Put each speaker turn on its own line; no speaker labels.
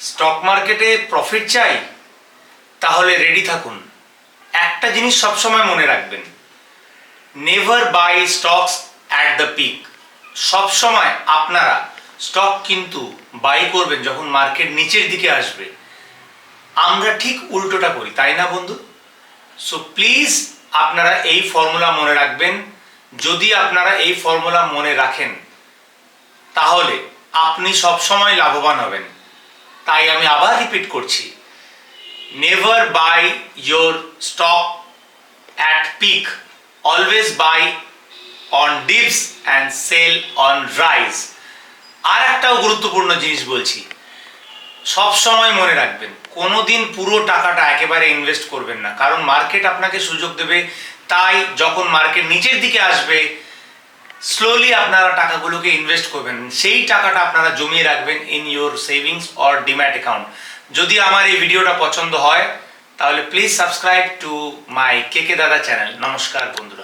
Stock মার্কেটে profit চাই, তাহলে রেডি থাকুন। একটা জিনিস সবসময় মনে রাখবেন never buy stocks at the peak সবসময় আপনারা স্টক কিন্তু বাই করবেন যখন মার্কেট নিচের দিকে আসবে। আমরা ঠিক উল্টোটা করি, তাই না বন্ধু? সো প্লিজ আপনারা এই ফর্মুলা মনে রাখবেন। যদি আপনারা এই ফর্মুলা মনে রাখেন, তাহলে আপনি সবসময় লাভবান হবেন। তাই আমি আবার রিপিট করছি। Never buy your stock at peak always buy on dips and sell on rise আর একটাও গুরুত্বপূর্ণ জিনিস বলছি। সব সময় মনে রাখবেন, কোনোদিন পুরো টাকাটা একেবারে ইনভেস্ট করবেন না। কারণ মার্কেট আপনাকে সুযোগ দেবে, তাই যখন মার্কেট নিচের দিকে আসবে স্লোলি আপনারা টাকাগুলোকে ইনভেস্ট করবেন। সেই টাকাটা আপনারা জমিয়ে রাখবেন in your savings or demat account যদি আমার এই ভিডিওটা পছন্দ হয়, তাহলে please subscribe to my K K Dada channel নমস্কার বন্ধুরা।